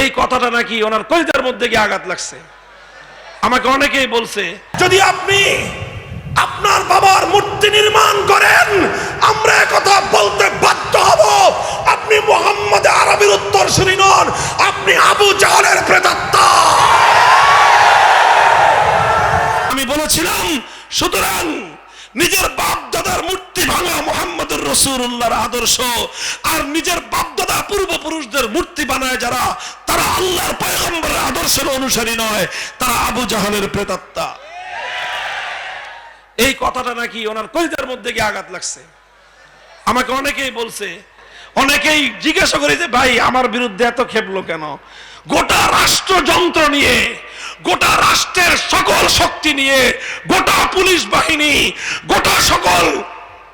এই কথাটা নাকি ওনার কলিজার মধ্যে গিয়ে আঘাত লাগছে। আমাকে অনেকেই বলছে, যদি আপনি আপনার বাবার মূর্তি নির্মাণ করেন, আমরা কথা বলতে বাধ্য হব। আপনি মোহাম্মদ আরবির উত্তর শুনি নন, আপনি আবু জাহালের প্রেতাত্মা। আমি বলেছিলাম, সুতরাং নিজের বাপ দাদার মূর্তি ভাঙা মোহাম্মদুর রসুল্লাহর আদর্শ। আর নিজের বাপ দাদা পূর্বপুরুষদের মূর্তি বানায় যারা, তারা আল্লাহর পয়গম্বরের আদর্শের অনুসারী নয়, তারা আবু জাহালের প্রেতাত্মা। এই কথাটা নাকি ওনার কলিজার মধ্যে গিয়ে আঘাত লাগছে। আমাকে অনেকেই বলছে, অনেকেই জিজ্ঞাসা করে যে, ভাই, আমার বিরুদ্ধে এত খেপলো কেন? গোটা রাষ্ট্রযন্ত্র নিয়ে, গোটা রাষ্ট্রের সকল শক্তি নিয়ে, গোটা পুলিশ বাহিনী, গোটা সকল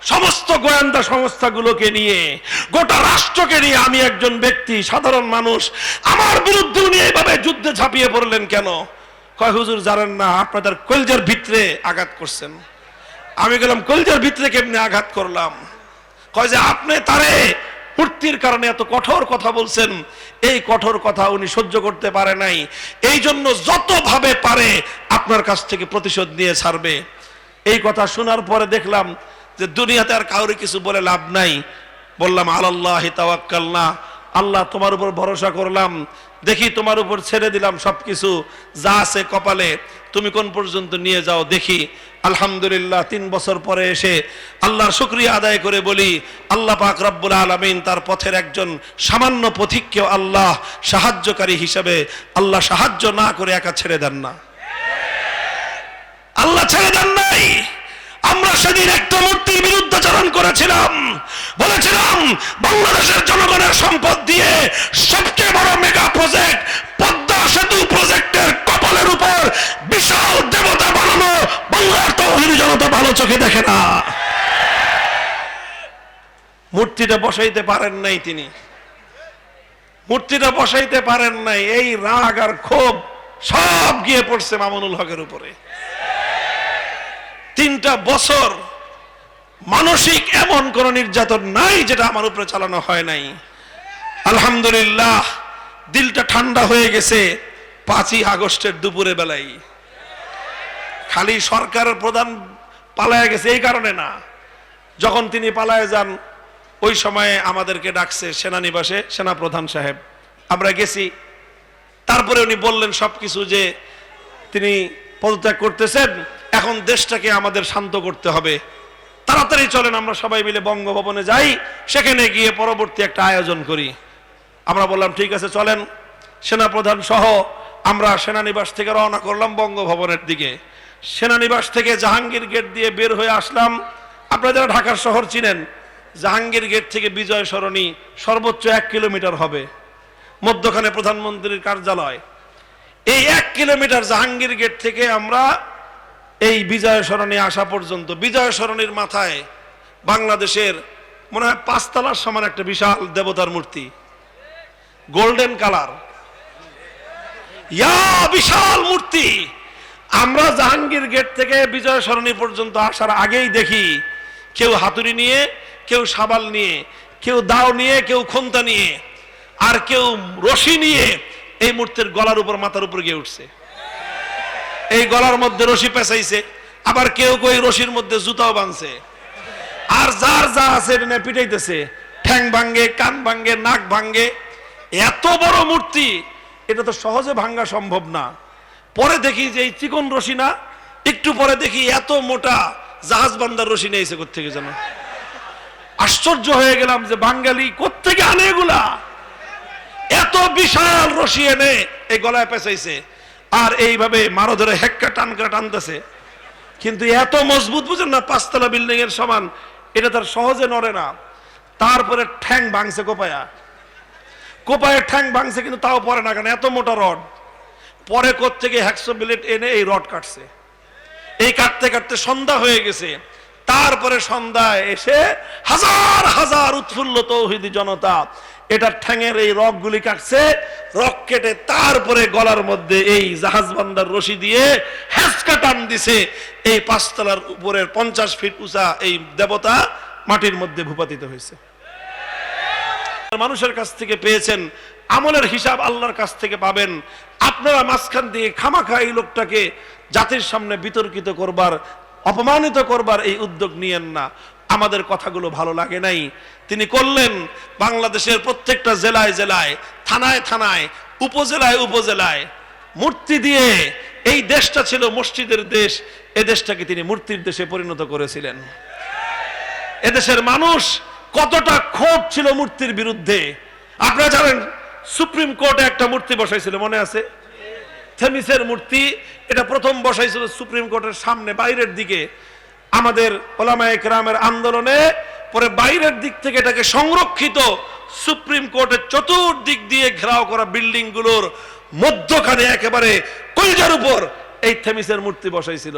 সমস্ত গোয়েন্দা সংস্থাগুলোকে নিয়ে, গোটা রাষ্ট্রকে নিয়ে আমি একজন ব্যক্তি, সাধারণ মানুষ। আমার বিরুদ্ধে উনি এইভাবে যুদ্ধে ঝাঁপিয়ে পড়লেন কেন? কয়, হুজুর, জানেন না, আপনাদের কলজার ভিতরে আঘাত করছেন। আমি গেলাম, কলজার ভিতরে কেমনে আঘাত করলাম? কয় যে, আপনি তারে মূর্তির কারণে এত কঠোর কথা বলছেন। এই কঠোর কথা উনি সহ্য করতে পারে নাই। এই জন্য যতভাবে পারে আপনার কাছ থেকে প্রতিশোধ নিয়ে ছাড়বে। এই কথা শোনার পরে দেখলাম যে দুনিয়াতে আর কাউরে কিছু বলে লাভ নাই। বললাম আল্লাহ তাওয়াক্কাল না আল্লাহ তোমার উপর ভরসা করলাম। দেখি তোমার উপর ছেড়ে দিলাম সবকিছু। যা আছে কপালে, তুমি কোন পর্যন্ত নিয়ে যাও দেখি। আলহামদুলিল্লাহ, তিন বছর পরে এসে আল্লাহর শুক্রিয়া আদায় করে বলি, আল্লাহ পাক রব্বুল আলমিন তার পথের একজন সামান্য পথিককেও আল্লাহ সাহায্যকারী হিসেবে আল্লাহ সাহায্য না করে একা ছেড়ে দেন না। আল্লাহ ছেড়ে দেন নাই। আমরা সেদিন একটা মূর্তির বিরুদ্ধাচরণ করেছিলাম। বলেছিলাম, বাংলাদেশের জনগণের সম্পদ দিয়ে সবচেয়ে বড় মেগা প্রজেক্ট পদ্মা সেতু প্রজেক্টের কপালের উপর বিশাল দেবতা বানানো বাংলার তৌহিদি জনতা ভালো চোখে দেখে না। মূর্তিটা বসাইতে পারেন নাই তিনি। মূর্তিটা বসাইতে পারেন নাই, এই রাগ আর ক্ষোভ সব গিয়ে পড়ছে মামুনুল হকের উপরে। তিনটা বছর মানসিক এমন কোন নির্যাতন নাই যেটা আমার উপরে চালানো হয় নাই। আলহামদুলিল্লাহ, দিলটা ঠান্ডা হয়ে গেছে পাঁচই আগস্টের দুপুরে বেলায়। খালি সরকারের প্রধান পালায় গেছে এই কারণে না। যখন তিনি পালায় যান, ওই সময়ে আমাদেরকে ডাকছে সেনানিবাসে সেনা প্রধান সাহেব। আমরা গেছি। তারপরে উনি বললেন সবকিছু যে তিনি পদত্যাগ করতেছেন এখন দেশটাকে আমাদের শান্ত করতে হবে। তাড়াতাড়ি চলেন, আমরা সবাই মিলে বঙ্গভবনে যাই। সেখানে গিয়ে পরবর্তী একটা আয়োজন করি। আমরা বললাম, ঠিক আছে, চলেন। সেনাপ্রধান সহ আমরা সেনানিবাস থেকে রওনা করলাম বঙ্গভবনের দিকে। সেনানিবাস থেকে জাহাঙ্গীর গেট দিয়ে বের হয়ে আসলাম। আপনারা যারা ঢাকার শহর চিনেন, জাহাঙ্গীর গেট থেকে বিজয় সরণি সর্বোচ্চ এক কিলোমিটার হবে। মধ্যখানে প্রধানমন্ত্রীর কার্যালয়। এই এক কিলোমিটার জাহাঙ্গীর গেট থেকে আমরা এই বিজয় সরণি আসা পর্যন্ত, বিজয় সরণির মাথায় বাংলাদেশের মনে হয় পাঁচতলার সমান একটা বিশাল দেবতার মূর্তি। গোল্ডেন কালার ইয়া, বিশাল মূর্তি! আমরা জাহাঙ্গীর গেট থেকে বিজয় সরণি পর্যন্ত আসার আগেই দেখি, কেউ হাতুড়ি নিয়ে, কেউ সাবাল নিয়ে, কেউ দাও নিয়ে, কেউ খন্তা নিয়ে, আর কেউ রশি নিয়ে এই মূর্তির গলার উপর, মাথার উপর গিয়ে উঠছে। এই গলার মধ্যে রশি পেঁচাইছে, আবার কেউ কেউ রশির মধ্যে জুতাও বাঁধছে। আর যার যা আছে এটা পিটাইতেছে, ঠ্যাং ভাঙ্গে কান ভাঙ্গে নাক ভাঙ্গে এত বড় মূর্তি, এটা তো সহজে ভাঙ্গা সম্ভব না। পরে দেখি যে এই চিকন রশি না, একটু পরে দেখি এত মোটা জাহাজ বান্দার রশি নিয়েছে কোথেকে যেন। আশ্চর্য হয়ে গেলাম যে বাঙালি কোথেকে আনে এগুলা? এত বিশাল রশি এনে এই গলায় পেঁচাইছে। আর এইভাবে মারো ধরে হেক্কা টান করে টানতেছে। কিন্তু এত মজবুত বুঝেন না, পাঁচতলা বিল্ডিং এর সমান, এটা তার সহজে নড়ে না। তারপরে ঠ্যাং ভাঙছে কোপায়া। কোপায়ের ঠ্যাং ভাঙছে কিন্তু তাও পরে না কেন এত মোটা রড। পরে থেকে হ্যাকসো বিলেট এনে এই রড কাটছে। এই কাটতে কাটতে সন্ধ্যা হয়ে গেছে। তারপরে সন্ধ্যায় এসে হাজার হাজার উৎফুল্ল তৌহিদি জনতা এটার ঠ্যাঙের এই রকগুলি কাটছে রক কেটে তারপরে গলার মধ্যে এই জাহাজ বান্দার রশি দিয়ে হ্যাঁচকা টান দিছে। এই পাঁচতলার উপরের পঞ্চাশ ফিট উঁচা এই দেবতা মাটির মধ্যে ভূপাতিত হয়েছে। মানুষের কাছ থেকে পেয়েছেন, আমলের হিসাব আল্লাহর কাছ থেকে পাবেন। আপনারা মাঝখান দিয়ে খামাখা এই লোকটাকে জাতির সামনে বিতর্কিত করবার, অপমানিত করবার এই উদ্যোগ নিয়েন না। আমাদের কথাগুলো ভালো লাগে নাই। তিনি করলেন, বাংলাদেশের প্রত্যেকটা জেলায় জেলায়, থানায় থানায়, উপজেলায় উপজেলায় মূর্তি দিয়ে এই দেশটা ছিল মসজিদের দেশ, এ দেশটাকে তিনি মূর্তির দেশে পরিণত করেছিলেন। এদেশের মানুষ কতটা ক্ষোভ ছিল মূর্তির বিরুদ্ধে। আপনারা জানেন, সুপ্রিম কোর্টে একটা মূর্তি বসাইছিল, মনে আছে? থেমিসের মূর্তি, এটা প্রথম বসাইছিল সুপ্রিম কোর্টের সামনে, বাইরের দিকে। আমাদের ওলামায়ে কেরামের আন্দোলনে পরে বাইরের দিক থেকে এটাকে সংরক্ষিত সুপ্রিম কোর্টের চতুর্দিক দিয়ে ঘেরাও করা বিল্ডিংগুলোর মধ্যখানে একেবারে কলজার উপর এই থেমিসের মূর্তি বসাইছিল।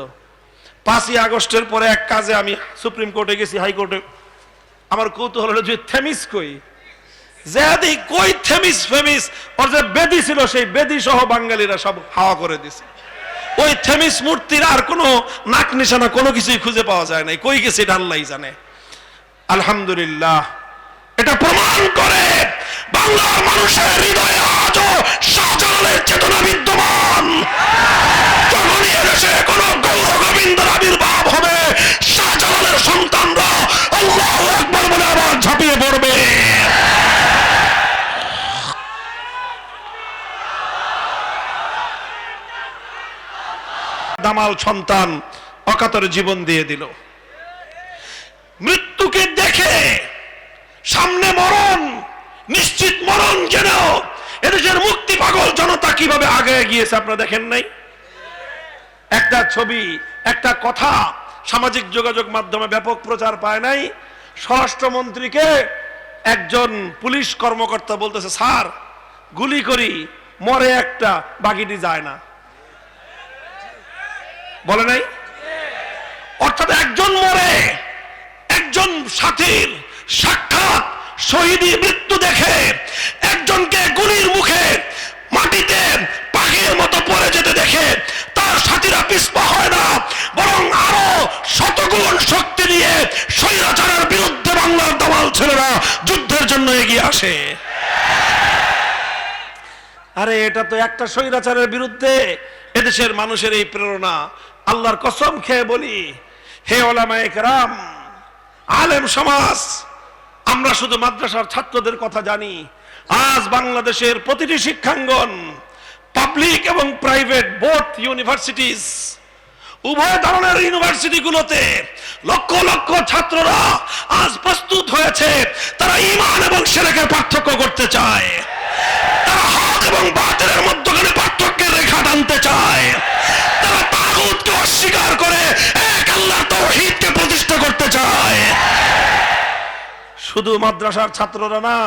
পাঁচই আগস্টের পরে এক কাজে আমি সুপ্রিম কোর্টে গেছি হাইকোর্টে আমার কৌতূহল হলো যে থেমিস কই? জেহাদি কই থেমিস ফেমিস? ওর যে বেদি ছিল, সেই বেদি সহ বাঙালিরা সব হাওয়া করে দিছে। ওই থেমিস মূর্তির আর কোনো নাক নিশানা, কোনো কিছুই খুঁজে পাওয়া যায় নাই। কই গেছে এটা আল্লাহ জানে। আলহামদুলিল্লাহ। এটা প্রমাণ করে বাংলার মানুষের হৃদয়ে আজও শাহজালালের চেতনা বিদ্যমান। যখনই এদেশে কোনো গৌর গোবিন্দের আবির্ভাব হবে শাহজালালের সন্তানরা আল্লাহ একবার বলে আবার ঝাঁপিয়ে পড়বে দামাল সন্তান অকাতরে জীবন দিয়ে দিল। মৃত্যুকে দেখে সামনে মরণ, নিশ্চিত মরণ যেন এদেশের মুক্তি পাগল জনতা কীভাবে আগে গিয়েছে আপনারা দেখেন নাই? একটা ছবি, একটা কথা সামাজিক যোগাযোগ মাধ্যমে ব্যাপক প্রচার পায় নাই। স্বরাষ্ট্রমন্ত্রীকে একজন পুলিশ কর্মকর্তা বলতেছে, স্যার, গুলি করি, মরে একটা বাকিটি যায় না। বলে নাই? অর্থাৎ একজন মরে, একজন সাথীর সাক্ষাৎ শহীদি মৃত্যু দেখে একজনকে গুলির মুখে মাটিতে পাখির মতো পড়ে যেতে দেখে তার সাথীরা পিছপা হয় না, বরং আরও শতগুণ শক্তি নিয়ে স্বৈরাচারের বিরুদ্ধে বাংলার দামাল ছেলেরা যুদ্ধের জন্য এগিয়ে আসে। আরে, এটা তো একটা স্বৈরাচারের বিরুদ্ধে এদেশের মানুষের এই প্রেরণা। আল্লাহর কসম খেয়ে বলি, হে ওলামায়ে কেরাম আলেম সমাজ, আমরা শুধু মাদ্রাসার ছাত্রদের কথা জানি, আজ বাংলাদেশের প্রতিটি শিক্ষাঙ্গন পাবলিক এবং প্রাইভেট বোথ ইউনিভার্সিটিস উভয় ধরনের ইউনিভার্সিটিগুলোতে লক্ষ লক্ষ ছাত্ররা আজ প্রস্তুত হয়েছে, তারা ইমান এবং সেরেকের পার্থক্য শুধু মাদ্রাসার ছাত্ররা না